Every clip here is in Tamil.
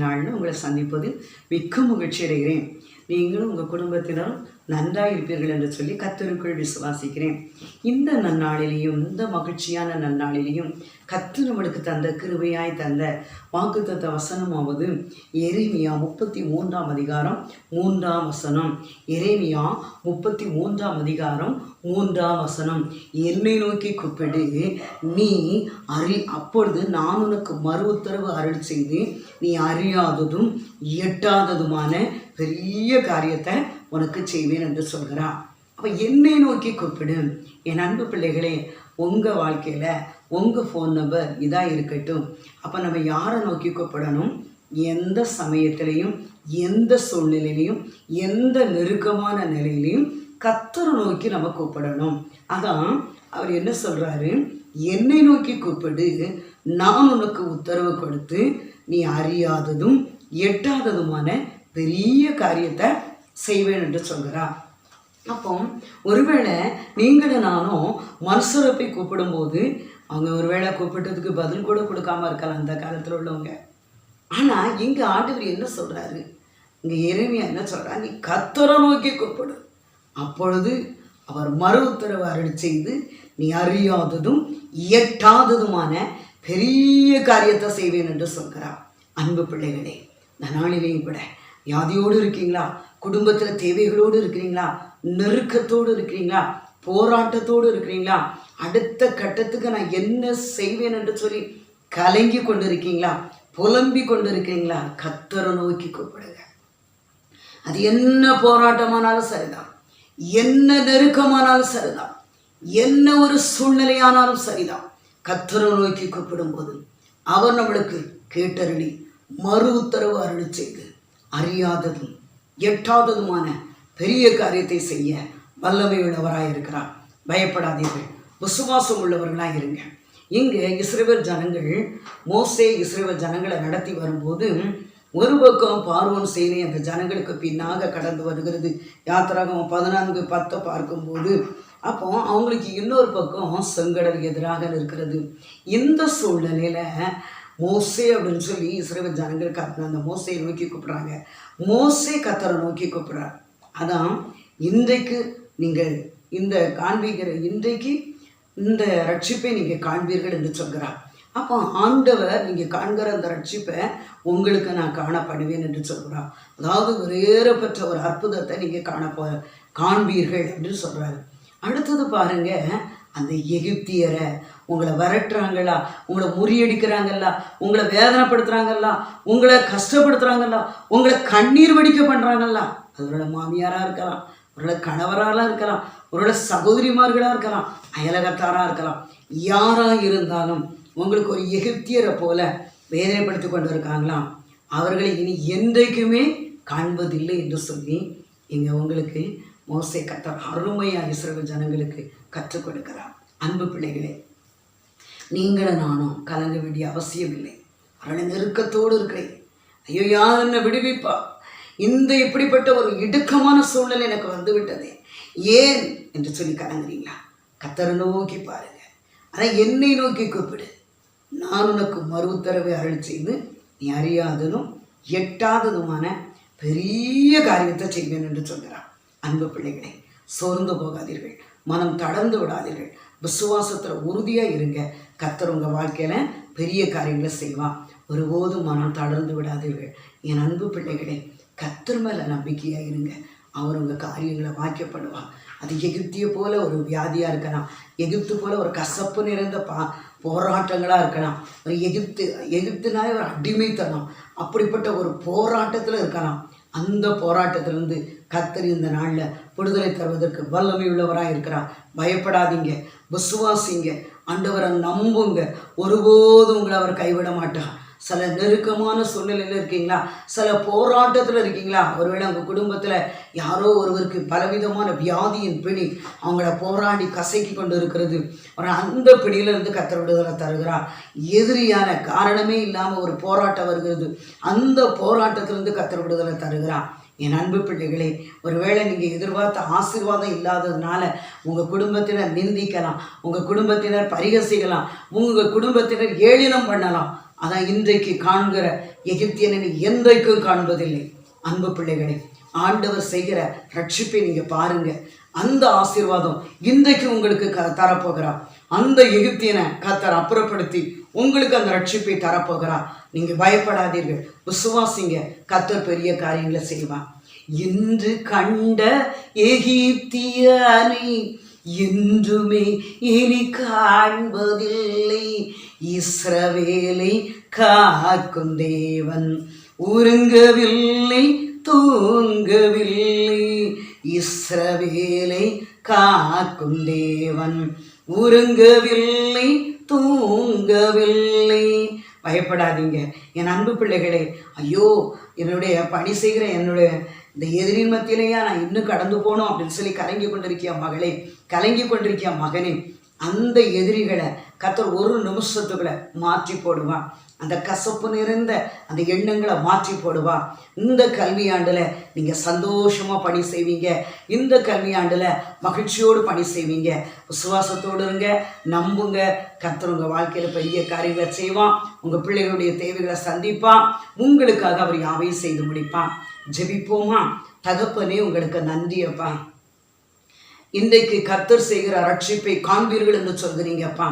நாள்னு உங்களை சந்திப்பதில் மிக்க மகிழ்ச்சி அடைகிறேன் நீங்களும் உங்கள் குடும்பத்தினரும் நன்றாக இருப்பீர்கள் என்று சொல்லி கத்தருக்குள் விசுவாசிக்கிறேன். இந்த நன்னாளிலையும் இந்த மகிழ்ச்சியான நன்னாளிலையும் கத்து நம்மளுக்கு தந்த கிருபையாய் தந்த வாக்குத்தத்த வசனமாவது எரேமியா முப்பத்தி மூன்றாம் அதிகாரம் மூன்றாம் வசனம். எரேமியா முப்பத்தி மூன்றாம் அதிகாரம் மூன்றாம் வசனம். என்னை நோக்கி கூப்பிடு நீ அறி அப்பொழுது நான் உனக்கு மறு உத்தரவு அருள் செய்து நீ அறியாததும் எட்டாததுமான பெரிய காரியத்தை உனக்கு செய்வேன் என்று சொல்கிறான் அப்போ என்னை நோக்கி கூப்பிடு. என் அன்பு பிள்ளைகளே உங்கள் வாழ்க்கையில் உங்கள் ஃபோன் நம்பர் இதாக இருக்கட்டும். அப்போ நம்ம யாரை நோக்கி கூப்பிடணும்? எந்த சமயத்திலையும் எந்த சூழ்நிலையிலையும் எந்த நெருக்கமான நிலையிலையும் கத்தரை நோக்கி நம்ம கூப்பிடணும். அதான் அவர் என்ன சொல்கிறாரு என்னை நோக்கி கூப்பிடு. நான் உனக்கு உத்தரவு கொடுத்து நீ அறியாததும் எட்டாததுமான பெரிய காரியத்தை செய்வேன் என்று சொல்கிறார் அப்போ ஒருவேளை நீங்களும் நானும் மனுஷரை போய் கூப்பிடும்போது அவங்க ஒருவேளை கூப்பிட்டதுக்கு பதில் கூட கொடுக்காம இருக்கலாம் அந்த காலத்தில் உள்ளவங்க. ஆனால் இங்கே ஆண்டவர் என்ன சொல்கிறாரு இங்கே எளிமையாக என்ன சொல்கிறா நீ கத்தரை நோக்கி கூப்பிடு. அப்பொழுது அவர் மறு உத்தரவு அருள் செய்து நீ அறியாததும் இயட்டாததுமான பெரிய காரியத்தை செய்வேன் என்று சொல்கிறார் அன்பு பிள்ளைகளே இந்த நாளிலேயும் கூட வியாதியோடு இருக்கீங்களா? குடும்பத்தில் தேவைகளோடு இருக்கிறீங்களா? நெருக்கத்தோடு இருக்கிறீங்களா? போராட்டத்தோடு இருக்கிறீங்களா? அடுத்த கட்டத்துக்கு நான் என்ன செய்வேன் என்று சொல்லி கலங்கி கொண்டு இருக்கீங்களா புலம்பி கொண்டு இருக்கிறீங்களா கத்தரை நோக்கி கூப்பிடுங்க. அது என்ன போராட்டமானாலும் சரிதான். என்ன நெருக்கமானாலும் சரிதான். என்ன ஒரு சூழ்நிலையானாலும் சரிதான். கத்தரை நோக்கி கூப்பிடும் போது அவர் நம்மளுக்கு கேட்டருளி மறு உத்தரவு அருள் செய்து அறியாததும் எட்டாததுமான பெரிய காரியத்தை செய்ய வல்லமை உள்ளவராக இருக்கிறார். பயப்படாதீர்கள். விசுவாசம் உள்ளவர்களாக இருங்க. இங்கே இஸ்ரேவர் ஜனங்கள் மோசே இஸ்ரேவர் ஜனங்களை நடத்தி வரும்போது ஒரு பக்கம் பார்வன் சேனை அந்த ஜனங்களுக்கு பின்னாக கடந்து வருகிறது. யாத்திராகம் பதினான்கு பத்தை பார்க்கும்போது அப்போ அவங்களுக்கு இன்னொரு பக்கம் செங்கடல் எதிராக இருக்கிறது இந்த சூழ்நிலையில் மோசே அப்படின்னு சொல்லி இஸ்ரேல் ஜனங்கள் கத்தின அந்த மோசையை நோக்கி கூப்பிட்றாங்க. மோசே கத்தரை நோக்கி கூப்பிடுறார். அதான் இன்றைக்கு நீங்கள் இந்த காண்பிக்கிற இன்றைக்கு இந்த ரட்சிப்பை நீங்கள் காண்பீர்கள் என்று சொல்கிறார். அப்போ ஆண்டவர் நீங்கள் காண்கிற அந்த ரட்சிப்பை உங்களுக்கு நான் காணப்படுவேன் என்று சொல்கிறார். அதாவது ஒரேறப்பட்ட ஒரு அற்புதத்தை நீங்கள் காணப்போ காண்பீர்கள் அப்படின்னு சொல்கிறாரு அடுத்தது பாருங்கள் அந்த எகிப்தியரை உங்களை விரட்டுறாங்களா உங்களை முறியடிக்கிறாங்கல்ல உங்களை வேதனைப்படுத்துகிறாங்கல்ல உங்களை கஷ்டப்படுத்துகிறாங்கல்ல உங்களை கண்ணீர் வடிக்க பண்ணுறாங்கல்ல அதோட மாமியாராக இருக்கலாம் அவரோட கணவராக இருக்கலாம் அவரோட சகோதரிமார்களாக இருக்கலாம் அயலகத்தாராக இருக்கலாம். யாராக இருந்தாலும் உங்களுக்கு ஒரு எகிப்தியரை போல வேதனைப்படுத்தி கொண்டு இருக்காங்களாம் அவர்களை இனி என்றைக்குமே காண்பதில்லை என்று சொல்லி இங்கே உங்களுக்கு மோசை கத்தர் அருமையாக இஸ்ரேல் ஜனங்களுக்கு கற்றுக் கொடுக்கிறார். அன்பு பிள்ளைகளே நீங்களும் நானும் கலங்க வேண்டிய அவசியம் இல்லை. அவளை நெருக்கத்தோடு இருக்கிறேன். ஐயோ யார் என்ன விடுவிப்பா? இந்த இப்படிப்பட்ட ஒரு இடுக்கமான சூழ்நிலை எனக்கு வந்து விட்டதே ஏன் என்று சொல்லி கலங்குறீங்களா? கத்தரை நோக்கி பாருங்க. ஆனால் என்னை நோக்கி கூப்பிடு. நான் உனக்கு மறு உத்தரவை அருள் செய்து நீ அறியாததும் எட்டாததுமான பெரிய காரியத்தை செய்வேன் என்று சொல்கிறான் அன்பு பிள்ளைகளே சோர்ந்து போகாதீர்கள். மனம் தளர்ந்து விடாதீர்கள். விசுவாசத்தில் உறுதியாக இருங்க. கத்தர் உங்கள் வாழ்க்கையில் பெரிய காரியங்களை செய்வான் ஒருபோதும் மனம் தளர்ந்து விடாதீர்கள். என் அன்பு பிள்ளைகளே கத்தர் மேலே நம்பிக்கையாக இருங்க. அவர் உங்கள் காரியங்களை வாக்கியப்படுவார் அது எகிப்திய போல ஒரு வியாதியாக இருக்கலாம். எகிப்து போல ஒரு கசப்பு நிறைந்த பா போராட்டங்களாக இருக்கலாம். ஒரு எகிப்து எகிப்துனாலே ஒரு அடிமைத்தனம். அப்படிப்பட்ட ஒரு போராட்டத்தில் இருக்கலாம். அந்த போராட்டத்திலேருந்து கத்தர் இந்த நாளில் விடுதலை தருவதற்கு வல்லமை உள்ளவராக இருக்கிறார். பயப்படாதீங்க. விசுவாசிங்க. அண்டவரை நம்புங்க. ஒருபோதும் உங்களை அவர் கைவிட மாட்டார். சில நெருக்கமான சூழ்நிலையில் இருக்கீங்களா? சில போராட்டத்தில் இருக்கீங்களா? ஒருவேளை உங்கள் குடும்பத்தில் யாரோ ஒருவருக்கு பலவிதமான வியாதியின் பிணி அவங்கள போராடி கசக்கி கொண்டு இருக்கிறது ஒரு அந்த பிடியிலிருந்து கத்தர் விடுதலை தருகிறார். எதிரியான காரணமே இல்லாமல் ஒரு போராட்டம் வருகிறது. அந்த போராட்டத்திலிருந்து கத்தர் விடுதலை தருகிறார். என் அன்பு பிள்ளைகளே ஒருவேளை நீங்கள் எதிர்பார்த்த ஆசீர்வாதம் இல்லாததுனால உங்கள் குடும்பத்தினர் நிந்திக்கலாம் உங்கள் குடும்பத்தினர் பரிகசிக்கலாம் உங்கள் குடும்பத்தினர் ஏளினம் பண்ணலாம். அதான் இன்றைக்கு காண்கிற எகிப்தியனை நீ என்றைக்கும் காண்பதில்லை. அன்பு பிள்ளைகளே ஆண்டவர் செய்கிற ரட்சிப்பை நீங்கள் பாருங்கள் அந்த ஆசீர்வாதம் இன்றைக்கு உங்களுக்கு க தரப்போகிறார் அந்த எகிப்தியனை கத்தர் அப்புறப்படுத்தி உங்களுக்கு அந்த ரட்சிப்பை தரப்போகிறார் நீங்க பயப்படாதீர்கள். விசுவாசிங்க. கத்தர் பெரிய காரியங்களை செய்வான் இன்று கண்ட எகிப்தியனை என்றுமே இனி காண்பதில்லை. இஸ்ரவேலை காக்கும் தேவன் உருங்கவில்லை தூங்கவில்லை. இஸ்ரவேலை காக்கும் தேவன் உருங்கவில்லை தூங்கவில்லை. பயப்படாதீங்க. என் அன்பு பிள்ளைகளே ஐயோ என்னுடைய பணி செய்கிற என்னுடைய இந்த எதிரின் மத்தியிலேயா நான் இன்னும் கடந்து போகணும் அப்படின்னு சொல்லி கலங்கி கொண்டிருக்கியா மகளே? கலங்கி கொண்டிருக்கியா மகனே? அந்த எதிரிகளை கத்தர் ஒரு நிமிஷத்துக்குள்ள மாற்றி போடுவான் அந்த கசப்பு நிறைந்த அந்த எண்ணங்களை மாற்றி போடுவான் இந்த கல்வியாண்டில் நீங்கள் சந்தோஷமாக பணி செய்வீங்க. இந்த கல்வியாண்டில் மகிழ்ச்சியோடு பணி செய்வீங்க. விசுவாசத்தோடு இருங்க நம்புங்க. கத்தர் உங்கள் வாழ்க்கையில் பெரிய காரியங்களை செய்வான் உங்கள் பிள்ளைகளுடைய தேவைகளை சந்திப்பான் உங்களுக்காக அவர் யாவையும் செய்து முடிப்பான் ஜெபிப்போமா? தகப்பனே உங்களுக்கு நன்றியப்பா இன்றைக்கு கர்த்தர் செய்கிற ரட்சிப்பை காண்பீர்கள் என்று சொல்கிறீங்கப்பா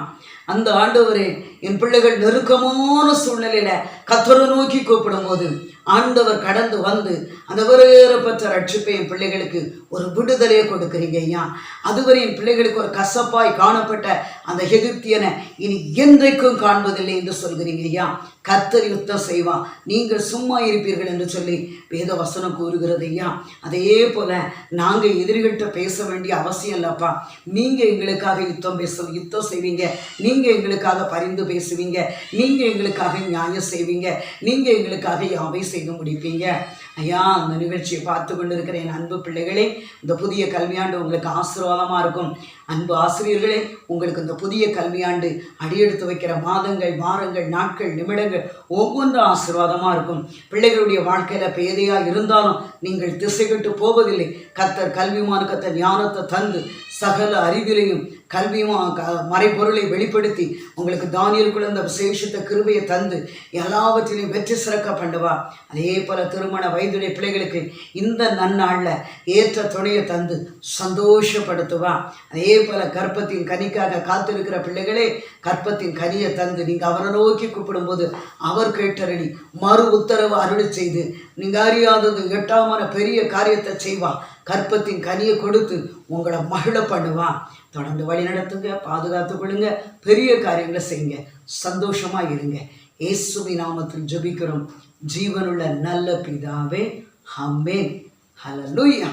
அந்த ஆண்டவரே என் பிள்ளைகள் நெருக்கமான சூழ்நிலையில கத்தரை நோக்கி கூப்பிடும் போது ஆண்டவர் கடந்து வந்து அந்த வேறுபட்ட ரட்சிப்பை என் பிள்ளைகளுக்கு ஒரு விடுதலையை கொடுக்குறீங்க ஐயா. அதுவரை என் பிள்ளைகளுக்கு ஒரு கசப்பாய் காணப்பட்ட அந்த எகிப்தியனை இனி என்றைக்கும் காண்பதில்லை என்று சொல்கிறீங்க ஐயா. கத்தர் யுத்தம் செய்வான் நீங்கள் சும்மா இருப்பீர்கள் என்று சொல்லி வேத வசனம் கூறுகிறது ஐயா. அதே போல நாங்கள் எதிரிகள்கிட்ட பேச வேண்டிய அவசியம் இல்லைப்பா. நீங்கள் எங்களுக்காக யுத்தம் பேச யுத்தம் செய்வீங்க. நீங்கள் எங்களுக்காக பரிந்து பேசுவீங்க. நீங்கள் எங்களுக்காக நியாயம் செய்வீங்க. நீங்கள் எங்களுக்காக யாவை செய்து முடிப்பீங்க. ஐயா அந்த நிகழ்ச்சியை பார்த்து கொண்டிருக்கிற என் அன்பு பிள்ளைகளே இந்த புதிய கல்வியாண்டு உங்களுக்கு ஆசீர்வாதமாக இருக்கும். அன்பு ஆசிரியர்களே உங்களுக்கு இந்த புதிய கல்வியாண்டு அடியெடுத்து வைக்கிற மாதங்கள் வாரங்கள் நாட்கள் நிமிடங்கள் ஒவ்வொன்றும் ஆசீர்வாதமாக இருக்கும். பிள்ளைகளுடைய வாழ்க்கையில் பேதையாக இருந்தாலும் நீங்கள் திசைகட்டு போவதில்லை. கத்தர் கல்வி மார்க்கத்தை ஞானத்தை தந்து சகல அறிவிலையும் கல்வியும் மறைப்பொருளை வெளிப்படுத்தி உங்களுக்கு தானியலுக்குள்ள அந்த விசேஷத்தை கிருபையை தந்து எல்லாவற்றிலையும் வெற்றி சிறக்க பண்ணுவா. அதே போல திருமண வயதுடைய பிள்ளைகளுக்கு இந்த நன்னாளில் ஏற்ற துணையை தந்து சந்தோஷப்படுத்துவா. அதே போல கர்ப்பத்தின் கனிக்காக காத்திருக்கிற பிள்ளைகளே கற்பத்தின் கனியை தந்து நீங்கள் அவரை நோக்கி கூப்பிடும்போது அவர் கேட்டரணி மறு உத்தரவு அருள் செய்து நீங்கள் அறியாதது எட்டாமான பெரிய காரியத்தை செய்வா. கற்பத்தின் கனியை கொடுத்து உங்களை மகிழ பண்ணுவான். தொடர்ந்து வழி நடத்துங்க பாதுகாத்து கொள்ளுங்க பெரிய காரியங்களை செய்யுங்க. சந்தோஷமா இருங்க. இயேசுவி நாமத்தில் ஜபிக்கிறோம். ஜீவனுள்ள நல்ல பிதாவே ஹம்மே ஹலலுயா